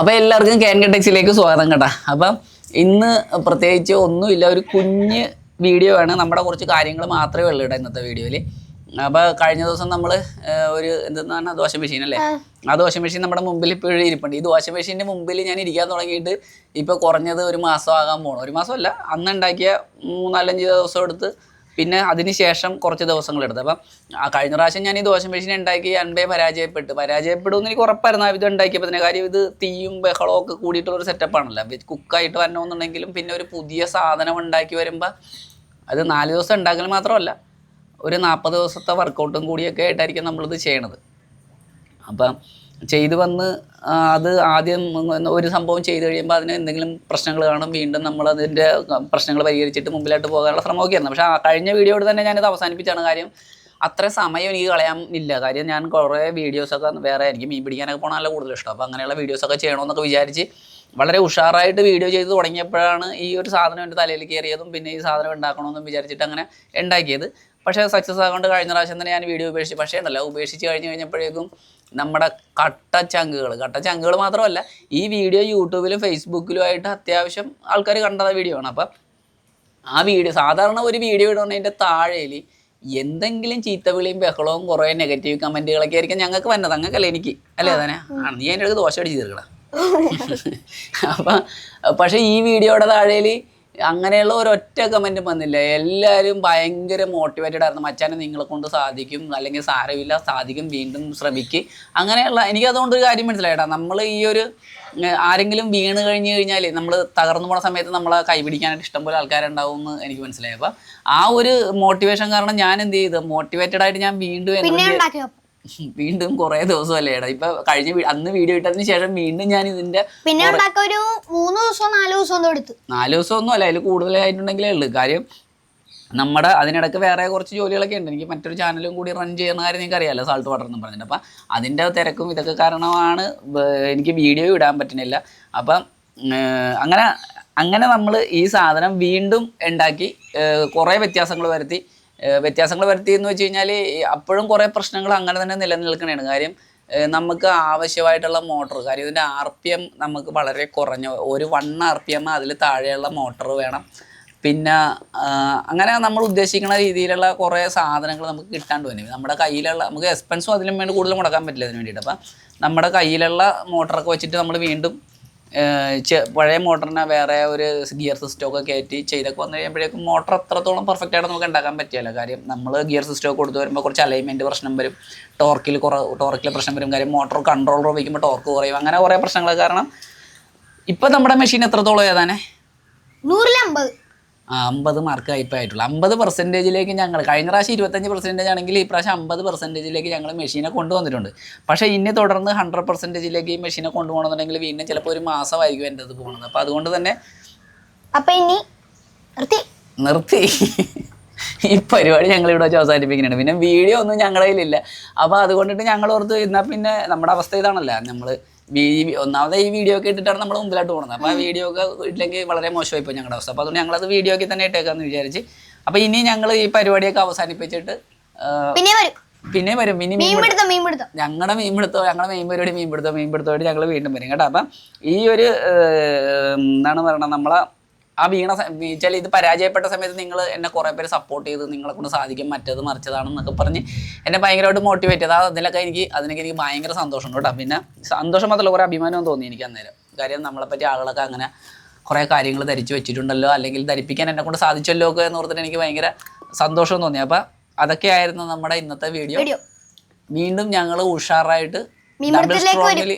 അപ്പോൾ എല്ലാവർക്കും ക്യാൻ ടെക്സിലേക്ക് സ്വാഗതം കേട്ടാ. അപ്പം ഇന്ന് പ്രത്യേകിച്ച് ഒന്നുമില്ല ഒരു കുഞ്ഞ് വീഡിയോ ആണ്. നമ്മുടെ കുറച്ച് കാര്യങ്ങൾ മാത്രമേ ഉള്ളൂ കേട്ടോ ഇന്നത്തെ വീഡിയോയിൽ അപ്പോൾ കഴിഞ്ഞ ദിവസം നമ്മൾ ഒരു എന്തെന്നാണ് ദോശ മെഷീൻ അല്ലേ? ആ ദോശ മെഷീൻ നമ്മുടെ മുമ്പിൽ ഇപ്പോഴും ഇരിപ്പുണ്ട്. ഈ ദോശ മെഷീന്റെ മുമ്പിൽ ഞാൻ ഇരിക്കാൻ തുടങ്ങിയിട്ട് ഇപ്പോൾ കുറഞ്ഞത് ഒരു മാസം ആകാൻ പോകണം ഒരു മാസമല്ല അന്ന് ഉണ്ടാക്കിയ മൂന്നാലഞ്ച് ദിവസം എടുത്ത് പിന്നെ അതിനുശേഷം കുറച്ച് ദിവസങ്ങളെടുത്ത് അപ്പം കഴിഞ്ഞ പ്രാവശ്യം ഞാൻ ഈ ദോശ മെഷീൻ ഉണ്ടാക്കി അൻപേ പരാജയപ്പെട്ട്. പരാജയപ്പെടുമെന്ന് എനിക്ക് ഉറപ്പായിരുന്നു. ഇത് ഉണ്ടാക്കിയപ്പോൾ തന്നെ. കാര്യം ഇത് തീയും ബഹളവും ഒക്കെ കൂടിയിട്ടുള്ള ഒരു സെറ്റപ്പാണല്ലോ കുക്കായിട്ട് വരണമെന്നുണ്ടെങ്കിലും പിന്നെ ഒരു പുതിയ സാധനം ഉണ്ടാക്കി വരുമ്പോൾ അത് നാല് ദിവസം ഉണ്ടാക്കൽ മാത്രമല്ല ഒരു നാൽപ്പത് ദിവസത്തെ വർക്കൗട്ടും കൂടിയൊക്കെ ആയിട്ടായിരിക്കും നമ്മളിത് ചെയ്യണത്. അപ്പം ചെയ്തു വന്ന് അത് ആദ്യം ഒരു സംഭവം ചെയ്തു കഴിയുമ്പോൾ അതിന് എന്തെങ്കിലും പ്രശ്നങ്ങൾ കാണും വീണ്ടും നമ്മൾ അതിന്റെ പ്രശ്നങ്ങൾ പരിഹരിച്ചിട്ട് മുമ്പിലായിട്ട് പോകാനുള്ള ശ്രമമൊക്കെയായിരുന്നു പക്ഷേ ആ കഴിഞ്ഞ വീഡിയോയോട് തന്നെ ഞാനിത് അവസാനിപ്പിച്ചാണ് കാര്യം അത്ര സമയം എനിക്ക് കളയാൻ ഇല്ല. കാര്യം ഞാൻ കുറേ വീഡിയോസൊക്കെ വേറെ എനിക്ക് മീൻ പിടിക്കാനൊക്കെ പോകണമല്ല കൂടുതൽ ഇഷ്ടം. അപ്പോൾ അങ്ങനെയുള്ള വീഡിയോസൊക്കെ ചെയ്യണമെന്നൊക്കെ വിചാരിച്ച് വളരെ ഉഷാറായിട്ട് വീഡിയോ ചെയ്ത് തുടങ്ങിയപ്പോഴാണ് ഈ ഒരു സാധനം എന്റെ തലയിൽ കയറിയതും പിന്നെ ഈ സാധനം ഉണ്ടാക്കണമെന്നും വിചാരിച്ചിട്ട് അങ്ങനെ ഉണ്ടാക്കിയത്. പക്ഷേ സക്സസ് ആകൊണ്ട് കഴിഞ്ഞ പ്രാവശ്യം തന്നെ ഞാൻ വീഡിയോ ഉപേക്ഷിച്ചു. പക്ഷേ ഉണ്ടല്ലോ ഉപേക്ഷിച്ച് കഴിഞ്ഞ് കഴിഞ്ഞപ്പോഴേക്കും നമ്മുടെ കട്ടച്ചങ്കുകൾ കട്ടച്ചങ്കുകൾ മാത്രമല്ല ഈ വീഡിയോ യൂട്യൂബിലും ഫേസ്ബുക്കിലും ആയിട്ട് അത്യാവശ്യം ആൾക്കാർ കണ്ടത വീഡിയോ ആണ്. അപ്പം ആ വീഡിയോ സാധാരണ ഒരു വീഡിയോ ഇടുന്നതിന്റെ താഴേൽ എന്തെങ്കിലും ചീത്തവിളിയും ബഹളവും കുറേ നെഗറ്റീവ് കമന്റുകളൊക്കെ ആയിരിക്കും ഞങ്ങൾക്ക് വന്നത്. അങ്ങക്കല്ല എനിക്ക്? അല്ലേ തന്നെ ആ. നീ എന്റെ അടുത്ത് ദോശ അടിച്ച് തീർക്കണം അപ്പം പക്ഷേ ഈ വീഡിയോയുടെ താഴേൽ അങ്ങനെയുള്ള ഒരൊറ്റ കമന്റും വന്നില്ല. എല്ലാവരും ഭയങ്കര മോട്ടിവേറ്റഡ് ആയിരുന്നു. മച്ചാനെ നിങ്ങളെ കൊണ്ട് സാധിക്കും അല്ലെങ്കിൽ സാരമില്ല സാധിക്കും വീണ്ടും ശ്രമിക്ക്. അങ്ങനെയുള്ള എനിക്ക് അതുകൊണ്ട് ഒരു കാര്യം മനസ്സിലായിട്ടാ നമ്മൾ ഈ ഒരു ആരെങ്കിലും വീണ് കഴിഞ്ഞു കഴിഞ്ഞാൽ നമ്മൾ തകർന്നു പോണ സമയത്ത് നമ്മളെ കൈപിടിക്കാനായിട്ട് ഇഷ്ടംപോലെ ആൾക്കാരുണ്ടാവും എന്ന് എനിക്ക് മനസ്സിലായി. ആ ഒരു മോട്ടിവേഷൻ കാരണം ഞാൻ എന്ത് ചെയ്തു? മോട്ടിവേറ്റഡ് ആയിട്ട് ഞാൻ വീണ്ടും വീണ്ടും കുറെ ദിവസമല്ലേ ഏടാ ഇപ്പൊ കഴിഞ്ഞ വീ- അന്ന് വീഡിയോ ഇട്ടതിന് ശേഷം വീണ്ടും ഞാൻ ഇതിന്റെ പിന്നെ ഒരു മൂന്ന് ദിവസം നാല് ദിവസം എന്തോ എടുത്തു. നാല് ദിവസമൊന്നും അല്ല അതിൽ കൂടുതലായിട്ടുണ്ടെങ്കിലേ ഉള്ളൂ. കാര്യം നമ്മുടെ അതിനിടയ്ക്ക് വേറെ കുറച്ച് ജോലികളൊക്കെ ഉണ്ട്. എനിക്ക് മറ്റൊരു ചാനലും കൂടി റൺ ചെയ്യുന്ന കാര്യം നിങ്ങൾക്ക് അറിയാമല്ലോ സാൾട്ട് വാട്ടർ എന്ന് പറഞ്ഞിട്ട്. അപ്പം അതിന്റെ തിരക്കും ഇതൊക്കെ കാരണമാണ് ബ- എനിക്ക് വീഡിയോ ഇടാൻ പറ്റുന്നില്ല. അപ്പം ഏർ, അങ്ങനെ അങ്ങനെ നമ്മൾ ഈ സാധനം വീണ്ടും ഉണ്ടാക്കി ഏർ, കുറേ വ്യത്യാസങ്ങൾ വരുത്തി വ്യത്യാസങ്ങൾ വരുത്തി എന്ന് വെച്ച് കഴിഞ്ഞാൽ അപ്പോഴും കുറേ പ്രശ്നങ്ങൾ അങ്ങനെ തന്നെ നിലനിൽക്കണേണ്. കാര്യം നമുക്ക് ആവശ്യമായിട്ടുള്ള മോട്ടർ കാര്യം ഇതിന്റെ ആർ പി എം നമുക്ക് വളരെ കുറഞ്ഞ ഒരു വൺ ആർ പി എം അതിൽ താഴെയുള്ള മോട്ടർ വേണം. പിന്നെ അങ്ങനെ നമ്മൾ ഉദ്ദേശിക്കുന്ന രീതിയിലുള്ള കുറേ സാധനങ്ങൾ നമുക്ക് കിട്ടാണ്ട് വരും. നമ്മുടെ കയ്യിലുള്ള നമുക്ക് എക്സ്പെൻസും അതിനും വേണ്ടി കൂടുതൽ മുടക്കാൻ പറ്റില്ല അതിന് വേണ്ടിയിട്ട്. അപ്പം നമ്മുടെ കയ്യിലുള്ള മോട്ടറൊക്കെ വെച്ചിട്ട് നമ്മൾ വീണ്ടും പഴയ മോട്ടറിനെ വേറെ ഒരു ഗിയർ സിസ്റ്റമൊക്കെ കയറ്റി ചെയ്തൊക്കെ വന്നു കഴിയുമ്പോഴേക്കും മോട്ടർ അത്രത്തോളം പെർഫെക്റ്റ് ആയിട്ട് നമുക്ക് ഉണ്ടാക്കാൻ പറ്റിയല്ല. കാര്യം നമ്മൾ ഗിയർ സിസ്റ്റം കൊടുത്തു വരുമ്പോൾ കുറച്ച് അലൈൻമെന്റ് പ്രശ്നം വരും. ടോർക്കിൽ കുറേ ടോർക്കിൽ പ്രശ്നം വരും. കാര്യം മോട്ടർ കൺട്രോളർ ഉപയോഗിക്കുമ്പോൾ ടോർക്ക് കുറയും. അങ്ങനെ കുറേ പ്രശ്നങ്ങൾ കാരണം ഇപ്പം നമ്മുടെ മെഷീൻ എത്രത്തോളം ഏതാനേ? നൂറിൽ അമ്പത് ആ, അമ്പത് മാർക്ക് ഇപ്പോൾ ആയിട്ടുള്ളൂ. അമ്പത് പെർസെന്റേജിലേക്ക് ഞങ്ങൾ കഴിഞ്ഞ പ്രാവശ്യം ഇരുപത്തഞ്ച് പെർസെന്റേജ് ആണെങ്കിൽ ഈ പ്രാവശ്യം അമ്പത് പെർസെന്റേജിലേക്ക് ഞങ്ങൾ മെഷീനെ കൊണ്ടുവന്നിട്ടുണ്ട്. പക്ഷേ ഇനി തുടർന്ന് ഹൺഡ്രഡ് പെർസെന്റേജിലേക്ക് ഈ മെഷീനെ കൊണ്ടുപോകണമെന്നുണ്ടെങ്കിൽ വീണ്ടും ചിലപ്പോൾ ഒരു മാസമായിരിക്കും എന്റെ അത് പോകുന്നത്. അപ്പോൾ അതുകൊണ്ട് തന്നെ അപ്പോൾ ഇനി നിർത്തി. നിർത്തി. ഈ പരിപാടി ഞങ്ങൾ ഇവിടെ വെച്ച് അവസാനിപ്പിക്കുന്നുണ്ട്. പിന്നെ വീഡിയോ ഒന്നും ഞങ്ങളുടെ കയ്യിലില്ല. അപ്പോൾ അതുകൊണ്ടിട്ട് ഞങ്ങൾ ഓർത്ത് എന്നാൽ പിന്നെ നമ്മുടെ അവസ്ഥ ഇതാണല്ലോ. നമ്മൾ ഒന്നാമത് ഈ വീഡിയോ ഒക്കെ ഇട്ടിട്ടാണ് നമ്മൾ മുമ്പിലോട്ട് പോകുന്നത് അപ്പോൾ ആ വീഡിയോ ഒക്കെ ഇല്ലെങ്കിൽ വളരെ മോശമായി പോയി ഞങ്ങളുടെ അവസ്ഥ. അപ്പോൾ അതുകൊണ്ട് ഞങ്ങളത് വീഡിയോ ഒക്കെ തന്നെ ഇട്ടേക്കാന്ന് വിചാരിച്ച്. അപ്പോൾ ഇനി ഞങ്ങൾ ഈ പരിപാടിയൊക്കെ അവസാനിപ്പിച്ചിട്ട് പിന്നെ വരും. പിന്നെ വരും. ഇനി മീൻ മീൻ പിടുത്തം. മീൻ ഞങ്ങളുടെ മീൻ പിടുത്തോ ഞങ്ങളുടെ മെയിൻ പരിപാടി മീൻ പിടുത്തോ മീൻ ഞങ്ങൾ വീണ്ടും വരും കേട്ടോ. അപ്പം ഈ ഒരു എന്താണ് പറയണത്? നമ്മളെ ആ വീണ വെച്ചാൽ ഇത് പരാജയപ്പെട്ട സമയത്ത് നിങ്ങൾ എന്നെ കുറേ പേര് സപ്പോർട്ട് ചെയ്ത് നിങ്ങളെ കൊണ്ട് സാധിക്കും മറ്റേത് മറിച്ചതാണെന്നൊക്കെ പറഞ്ഞ് എന്നെ ഭയങ്കരമായിട്ട് മോട്ടിവേറ്റ് ചെയ്ത്. അതിലൊക്കെ എനിക്ക് അതിനൊക്കെ എനിക്ക് ഭയങ്കര സന്തോഷമുണ്ട് കേട്ടോ. പിന്നെ സന്തോഷം മാത്രമല്ല കുറേ അഭിമാനവും തോന്നി എനിക്ക് അന്നേരം. കാര്യം നമ്മളെപ്പറ്റി ആളുകളൊക്കെ അങ്ങനെ കുറേ കാര്യങ്ങൾ ധരിച്ചു വെച്ചിട്ടുണ്ടല്ലോ അല്ലെങ്കിൽ ധരിപ്പിക്കാൻ എന്നെ കൊണ്ട് സാധിച്ചല്ലോ ഒക്കെ എന്ന് ഓർത്തിട്ട് എനിക്ക് ഭയങ്കര സന്തോഷം തോന്നി. അപ്പം അതൊക്കെയായിരുന്നു നമ്മുടെ ഇന്നത്തെ വീഡിയോ. വീഡിയോ. വീണ്ടും ഞങ്ങൾ ഉഷാറായിട്ട് ഡബിൾ സ്ട്രോങ്ങിൽ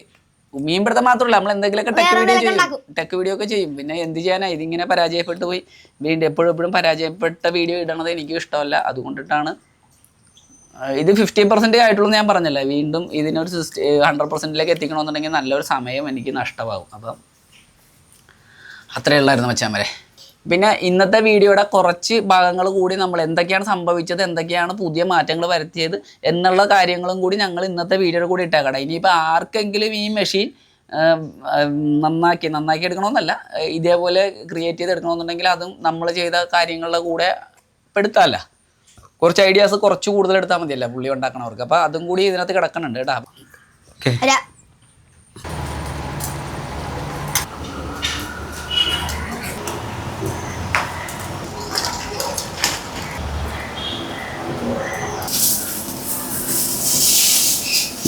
മീൻപിടുത്തം മാത്രമല്ല നമ്മൾ എന്തെങ്കിലുമൊക്കെ ടെക് വീഡിയോ ചെയ്യും. ടെക് വീഡിയോ ഒക്കെ ചെയ്യും. പിന്നെ എന്ത് ചെയ്യാനാ? ഇതിങ്ങനെ പരാജയപ്പെട്ടു പോയി. വീണ്ടും എപ്പോഴും എപ്പോഴും പരാജയപ്പെട്ട വീഡിയോ ഇടണത് എനിക്കും ഇഷ്ടമല്ല. അതുകൊണ്ടിട്ടാണ് ഇത് ഫിഫ്റ്റി പെർസെന്റേജ് ആയിട്ടുള്ളൂ എന്ന് ഞാൻ പറഞ്ഞല്ലേ. വീണ്ടും ഇതിനൊരു സിസ്റ്റി ഹൺഡ്രഡ് പെർസെന്റിലേക്ക് എത്തിക്കണമെന്നുണ്ടെങ്കിൽ നല്ലൊരു സമയം എനിക്ക് നഷ്ടമാകും. അപ്പം അത്രയേ ഉള്ളായിരുന്നു മച്ചാൻ വരെ പിന്നെ ഇന്നത്തെ വീഡിയോയുടെ കുറച്ച് ഭാഗങ്ങൾ കൂടി നമ്മൾ എന്തൊക്കെയാണ് സംഭവിച്ചത് എന്തൊക്കെയാണ് പുതിയ മാറ്റങ്ങൾ വരുത്തിയത് എന്നുള്ള കാര്യങ്ങളും കൂടി ഞങ്ങൾ ഇന്നത്തെ വീഡിയോയിൽ കൂടി ഇട്ടേക്കട ഇനിയിപ്പോൾ ആർക്കെങ്കിലും ഈ മെഷീൻ നന്നാക്കി നന്നാക്കി എടുക്കണമെന്നല്ല ഇതേപോലെ ക്രിയേറ്റ് ചെയ്ത് എടുക്കണമെന്നുണ്ടെങ്കിൽ അതും നമ്മൾ ചെയ്ത കാര്യങ്ങളുടെ കൂടെ പെടുത്താമല്ല കുറച്ച് ഐഡിയാസ് കുറച്ച് കൂടുതൽ എടുത്താൽ മതിയല്ല പുള്ളി ഉണ്ടാക്കണവർക്ക്. അപ്പോൾ അതും കൂടി ഇതിനകത്ത് കിടക്കുന്നുണ്ട് കേട്ടോ.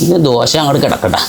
ഇത് ദോശ അങ്ങോട്ട് കിടക്കട്ടെ.